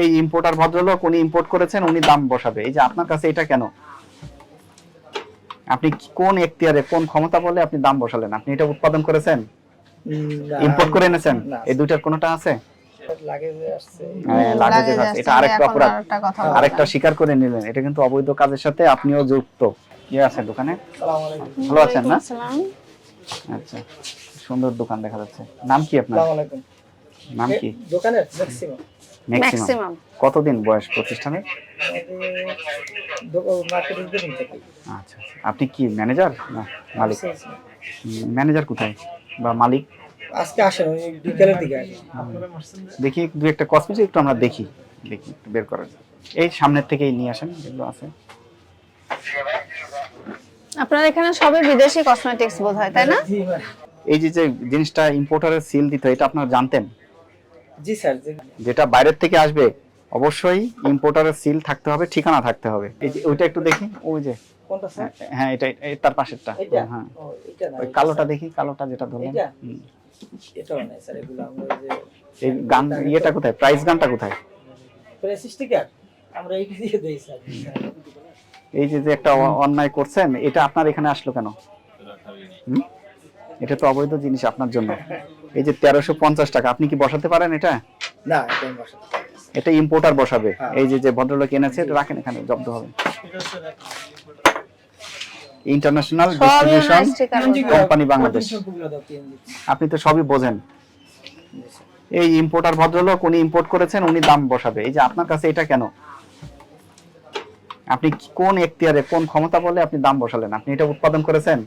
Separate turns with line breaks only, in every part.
এই ইম্পোর্টার ভদ্রলোক উনি ইম্পোর্ট করেছেন উনি দাম বসাবে। এই যে আপনার কাছে এটা কেন? আপনি কোন এখতিয়ারে কোন ক্ষমতা বলে আপনি দাম বসালেন? আপনি এটা উৎপাদন করেছেন? ইম্পোর্ট করে এনেছেন? এই দুইটার কোনটা আছে?
লাগে যে আসছে।
হ্যাঁ। এটা আরেকটা অপরাধ।
আরেকটা
স্বীকার করে নিলেন। এটা কিন্তু অবৈধ কাজের সাথে আপনিও যুক্ত। কি আছে দোকানে? ভালো আছেন না? আচ্ছা সুন্দর দোকান দেখা যাচ্ছে। নাম কি আপনার? নাম কি?
দোকানের ম্যাক্সিমাম
কতদিন বয়স
থেকে।
আচ্ছা আচ্ছা। আপনি কি ম্যানেজার না মালিক? ম্যানেজার কোথায় বা মালিক?
আজকে আসেন বিকেলের দিকে
দেখি দু একটা কসমেটিক একটু আমরা দেখি। দেখি একটু বের করেন এই সামনের থেকেই নিয়ে আসেন যেগুলো আছে।
আপনার এখানে সবই বিদেশি কসমেটিক্স বোধ হয় তাই না?
এই যে যে জিনিসটা ইম্পোর্টারের সিল দিতে হয়, এটা আপনারা জানতেন?
জি স্যার
যেটা বাইরের থেকে আসবে অবশ্যই ইম্পোর্টারের সিল থাকতে হবে ঠিকানা থাকতে হবে। এই যে ওইটা একটু দেখি ওই যে
কোনটা স্যার?
হ্যাঁ এটা তার পাশেরটা। হ্যাঁ
না
ওই কালোটা দেখি কালোটা যেটা ধরলেন।
এটা?
হুম।
এটাও নাই স্যার এগুলো আমরা যে
এই গান ইয়েটা কোথায়? প্রাইস গানটা কোথায়?
Press sticker? আমরা এইটা দিয়ে দেই স্যার।
এই যে যে একটা অন্যায় করছেন এটা আপনার এখানে আসলো কেন? এটা তো অবৈধ জিনিস আপনার জন্য। এই যে তেরোশো পঞ্চাশ টাকা আপনি কি বসাতে পারেন এটা?
না এটা আমি বসাতে পারি না।
এটা ইম্পোর্টার বসাবে।
হ্যাঁ।
এই যে যে ভদ্রলোক এনেছে এটা রাখেন এখানে জব্দ হবে। International distribution company Bangladesh. আপনি তো সবই বোঝেন। এই ইম্পোর্টার ভদ্রলোক উনি ইম্পোর্ট করেছেন উনি দাম বসাবে। এই যে আপনার কাছে এটা কেন? আপনি কোন এখতিয়ারে কোন ক্ষমতা বলে আপনি দাম বসালেন? আপনি এটা উৎপাদন করেছেন?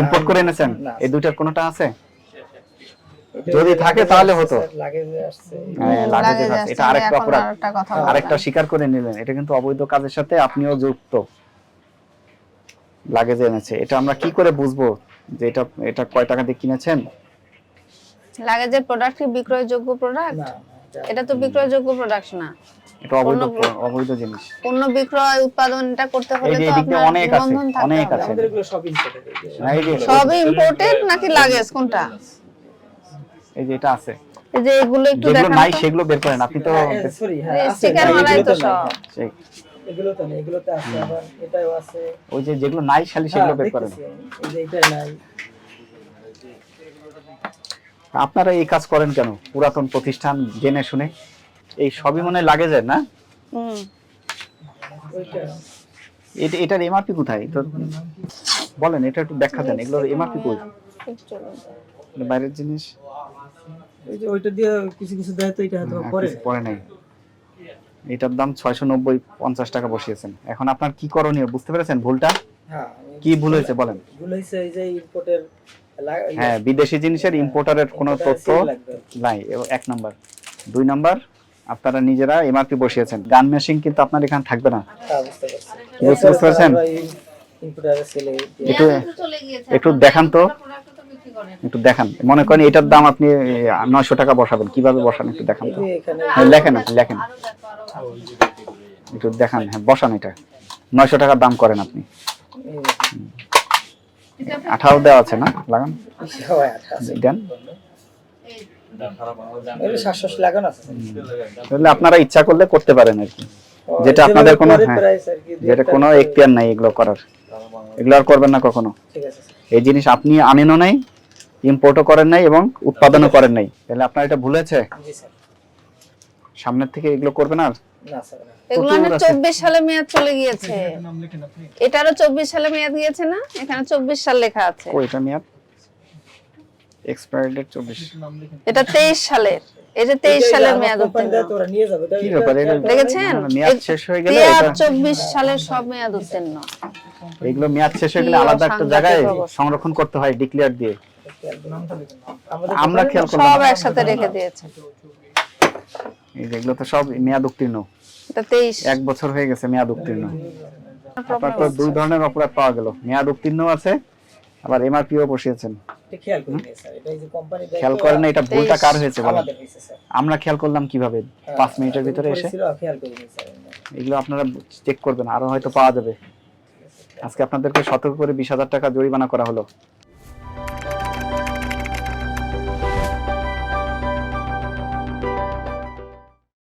ইম্পোর্ট করে এনেছেন? এই দুইটার কোনটা আছে? যদি থাকে তাহলে হতো। হ্যাঁ, এটা আরেকটা অপরাধ।
আরেকটা কথা
আরেকটা
বললাম।
স্বীকার করে নিলেন। এটা কিন্তু অবৈধ কাজের সাথে আপনিও যুক্ত। লাগেজে এনেছে। এটা আমরা কি করে বুঝব যে এটা এটা কয় টাকা দিয়ে কিনেছেন?
লাগেজের প্রোডাক্ট কি বিক্রয়যোগ্য প্রোডাক্ট
এটা
তো বিক্রয়যোগ্য প্রোডাক্ট না।
এটা অবৈধ অবৈধ জিনিস।
পণ্য বিক্রয় উৎপাদন এটা করতে হলে তো আপনার
অনেক আছে, অনেক আছে।
আমাদের এগুলো সব ইম্পোর্টেড
না, এই যে
সবই ইম্পোর্টেড নাকি লাগেজ কোনটা?
এই যে এটা আছে।
এই যে এগুলো একটু
যেগুলো নাই সেগুলো বের করেন আপনি তো
সরি হ্যাঁ আছে,
sticker তো সব।
হ্যাঁ। এগুলো তো নেই এগুলোতে আছে আবার এটাও আছে।
ওই যে যেগুলো নাই খালি
হ্যাঁ,
সেগুলো বের করেন।
এই যে এটা নাই।
আপনারা এই কাজ করেন কেন? পুরাতন প্রতিষ্ঠান জেনে শুনে। এই সবই মনে লাগে যায় না? এটা এটার এমআরপি কোথায়? তো বলেন এটা একটু ব্যাখ্যা দেন এগুলোর এমআরপি কই?
একটু
বাইরের জিনিস?
ওই যে ওইটা দিয়ে কিছু কিছু দেয় তো এটা হয়তো পরে।
পরে নাই। এটার দাম ছয়শো নব্বই পঞ্চাশ টাকা বসিয়েছেন। এখন আপনার কি করণীয় বুঝতে পেরেছেন ভুলটা?
হ্যাঁ
কি ভুল হয়েছে বলেন।
ভুল হয়েছে এই যে ইম্পোর্টের
হ্যাঁ বিদেশি জিনিসের ইম্পোর্টারের কোনো তথ্য নাই। এক নাম্বার। দুই নাম্বার আপনারা নিজেরা এমআরপি বসিয়েছেন। গান মেশিন কিন্তু আপনার এখানে থাকবে না।
হ্যাঁ, বুঝতে পারছি।
বুঝতে বুঝতে পারছেন? একটু একটু দেখান তো। একটু দেখান। মনে করেন এটার দাম আপনি নয়শো টাকা বসাবেন। কীভাবে বসান একটু দেখান তো। হ্যাঁ লেখেন আপনি লেখেন। একটু দেখান হ্যাঁ বসান এটা। নয়শো টাকার দাম করেন আপনি। আঠারো দেওয়া আছে না? লাগান। দেন।
এই লাগানো আছে।
তাহলে আপনারা ইচ্ছা করলে করতে পারেন আর কি। যেটা আপনাদের কোনো- হ্যাঁ, যেটা কোনো এখতিয়ার নাই এগুলো করার। এগুলো আর করবেন না কখনো।
ঠিক আছে স্যার।
এই জিনিস আপনি আনেনও নাই ইম্পোর্টও করেন নাই এবং উৎপাদনও করেন নাই। তাহলে আপনার এটা ভুলেছে সামনের থেকে এগুলো করবেন আর?
না স্যার না।
এগুলো না চব্বিশ সালে মেয়াদ চলে গিয়েছে। এটারও চব্বিশ সালে মেয়াদ গিয়েছে না? এখানে চব্বিশ সাল লেখা আছে।
ওইটা মেয়াদ? এক্সপায়ারি ডেট চব্বিশ।
এটা তেইশ সালের। এই যে সালের মেয়াদ উত্তীর্ণ
কি ব্যাপার? এটা
দেখেছেন?
মেয়াদ শেষ হয়ে গেলে এটা
চব্বিশ সালের সব মেয়াদ উত্তীর্ণ
এগুলো মেয়াদ শেষ হয়ে গেলে আলাদা একটা জায়গায় সংরক্ষণ করতে হয় ডিক্লেয়ার দিয়ে। আমরা খেয়াল করলাম
সব একসাথে রেখে দিয়েছে।
এই যেগুলো তো সব মেয়াদ উত্তীর্ণ।
এটা তেইশ।
এক বছর হয়ে গেছে মেয়াদ উত্তীর্ণ। আপনার তো দুই ধরনের অপরাধ পাওয়া গেল। মেয়াদ উত্তীর্ণ আছে আবার এমআরপিও বসিয়েছেন।
এটা খেয়াল করি স্যার। এটা এই যে কোম্পানি
খেয়াল
তো
করেন না এটা ভুলটা কার হয়েছে বলেন?
আমাদের হয়েছে স্যার।
আমরা খেয়াল করলাম কীভাবে?
হ্যাঁ,
পাঁচ মিনিটের ভিতরে এসে? এগুলো আপনারা চেক করবেন আরও হয়তো পাওয়া যাবে। আজকে আপনাদেরকে সতর্ক করে বিশ হাজার টাকা জরিমানা করা হলো।